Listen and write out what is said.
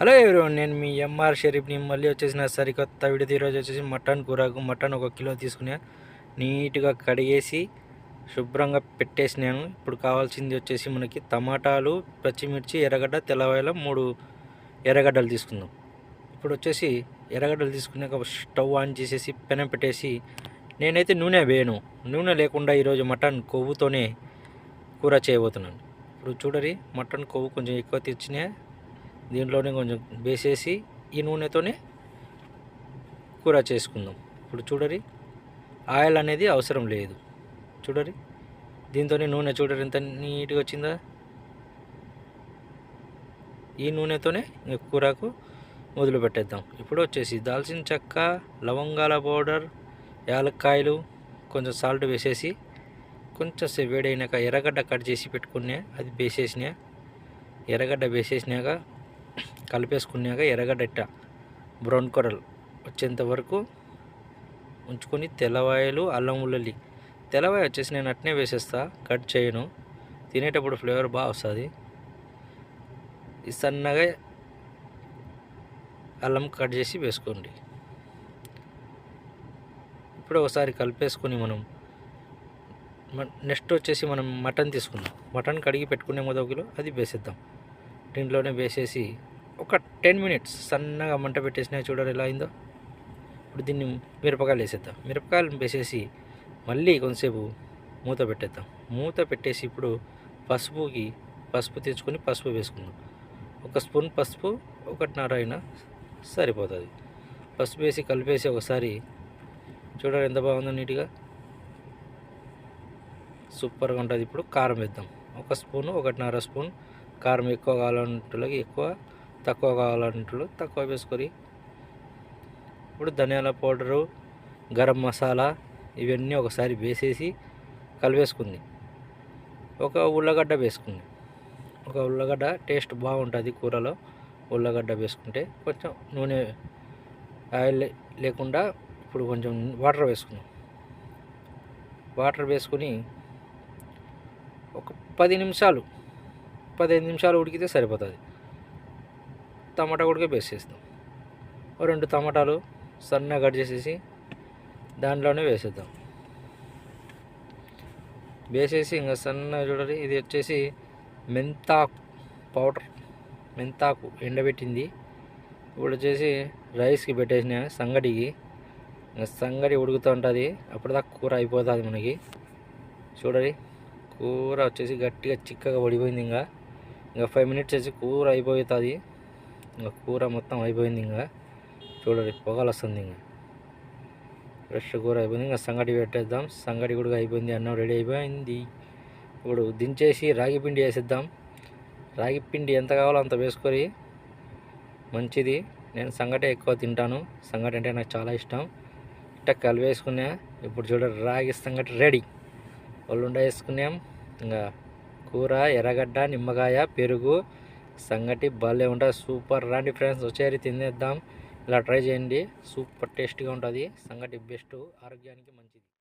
Hello ఎవరు నేను మీ MR షరీఫ్ని మళ్ళీ వచ్చేసిన సరికొత్త వీడియో ఈరోజు వచ్చేసి మటన్ కూరకు మటన్ ఒక కిలో తీసుకునే నీట్గా కడిగేసి శుభ్రంగా పెట్టేసినాను. ఇప్పుడు కావాల్సింది వచ్చేసి మనకి టమాటాలు పచ్చిమిర్చి ఎర్రగడ్డ తెల్లవాయల మూడు ఎర్రగడ్డలు తీసుకుందాం. ఇప్పుడు వచ్చేసి ఎర్రగడ్డలు తీసుకున్నాక స్టవ్ ఆన్ చేసేసి పెనం పెట్టేసి నేనైతే నూనె వేయను. నూనె లేకుండా ఈరోజు మటన్ కొవ్వుతోనే కూర చేయబోతున్నాను. ఇప్పుడు చూడరి మటన్ కొవ్వు కొంచెం ఎక్కువ తెచ్చినా దీంట్లోనే కొంచెం వేసేసి ఈ నూనెతోనే కూర చేసుకుందాం. ఇప్పుడు చూడరి ఆయిల్ అనేది అవసరం లేదు. చూడరి దీంతోనే నూనె చూడరు ఎంత నీట్గా వచ్చిందా? ఈ నూనెతోనే కూరకు మొదలు పెట్టేద్దాం. ఇప్పుడు వచ్చేసి దాల్చిన చెక్క లవంగాల పౌడర్ యాలక్కాయలు కొంచెం సాల్ట్ వేసేసి కొంచెం సేపు వేడైనాక ఎర్రగడ్డ కట్ చేసి పెట్టుకున్నా అది వేసేసినా ఎర్రగడ్డ వేసేసినాక కలిపేసుకున్నాక ఎర్రగడ్డ బ్రౌన్ కలర్ వచ్చేంత వరకు ఉంచుకొని తెల్లవాయలు అల్లం ఉల్లి తెల్లవాయ వచ్చేసి నేను అట్నే వేసేస్తా కట్ చేయను. తినేటప్పుడు ఫ్లేవర్ బాగా వస్తుంది. ఈ సన్నగా అల్లం కట్ చేసి వేసుకోండి. ఇప్పుడు ఒకసారి కలిపేసుకొని మనం నెక్స్ట్ వచ్చేసి మనం మటన్ తీసుకుందాం. మటన్ కడిగి పెట్టుకునే మొదటి కిలో అది వేసేద్దాం. దీంట్లోనే వేసేసి ఒక టెన్ మినిట్స్ సన్నగా మంట పెట్టేసినా చూడరు ఎలా అయిందో? ఇప్పుడు దీన్ని మిరపకాయలు వేసేద్దాం. మిరపకాయలు వేసేసి మళ్ళీ కొంతసేపు మూత పెట్టేద్దాం. మూత పెట్టేసి ఇప్పుడు పసుపుకి పసుపు తెచ్చుకొని పసుపు వేసుకుందాం. ఒక స్పూన్ పసుపు ఒకటిన్నర అయినా సరిపోతుంది. పసుపు వేసి కలిపేసి ఒకసారి చూడండి ఎంత బాగుందో నీట్గా. సూపర్గా ఉంటుంది. ఇప్పుడు కారం వేద్దాం. ఒక స్పూను ఒకటిన్నర స్పూన్ కారం ఎక్కువ కావాలంటులకి ఎక్కువ తక్కువ కావాలంటు తక్కువ వేసుకొని ఇప్పుడు ధనియాల పౌడరు గరం మసాలా ఇవన్నీ ఒకసారి వేసేసి కలిపేసుకుంది. ఒక ఉల్లగడ్డ వేసుకుంది. ఒక ఉల్లగడ్డ టేస్ట్ బాగుంటుంది కూరలో. ఉల్లగడ్డ వేసుకుంటే కొంచెం నూనె ఆయిల్ లేకుండా ఇప్పుడు కొంచెం వాటర్ వేసుకున్నాం వాటర్ వేసుకుని ఒక పది నిమిషాలు పదిహేను నిమిషాలు ఉడికితే సరిపోతుంది. టమాటా కూడా వేసేస్తాం ఓ రెండు టమాటాలు సన్నగా కట్ చేసేసి దాంట్లోనే వేసేద్దాం. వేసేసి ఇంకా సన్నగా చూడాలి ఇది వచ్చేసి మెంతాకు పౌడర్ మెంతాకు ఎండబెట్టింది. ఇప్పుడు వచ్చేసి రైస్కి పెట్టేసిన సంగడికి ఇంకా సంగడి ఉడుకుతూ ఉంటుంది అప్పటిదాకా కూర అయిపోతుంది మనకి. చూడండి కూర వచ్చేసి గట్టిగా చిక్కగా పడిపోయింది ఇంకా. ఇంకా ఫైవ్ మినిట్స్ వచ్చి కూర అయిపోతుంది. ఇంకా కూర మొత్తం అయిపోయింది ఇంకా. చూడండి పొగలు వస్తుంది ఇంకా. ఫ్రెష్ కూర అయిపోయింది. ఇంకా సంగటి పెట్టేద్దాం. సంగటి కూడా అయిపోయింది. అన్నం రెడీ అయిపోయింది. ఇప్పుడు దించేసి రాగి పిండి వేసేద్దాం. రాగి పిండి ఎంత కావాలో అంత వేసుకొని మంచిది. నేను సంగటే ఎక్కువ తింటాను. సంగటి అంటే నాకు చాలా ఇష్టం. ఇట్ట కలిపేసుకున్నా ఇప్పుడు చూడండి రాగి సంగటి రెడీ. ఒళ్ళుండ వేసుకున్నాం. ఇంకా కూర ఎర్రగడ్డ నిమ్మకాయ పెరుగు సంగటి భలే ఉంటుంది సూపర్. రాండి ఫ్రెండ్స్ వచ్చేది తినేద్దాం. ఇలా ట్రై చేయండి. సూపర్ టేస్ట్గా ఉంటుంది. సంగటి బెస్ట్ ఆరోగ్యానికి మంచిది.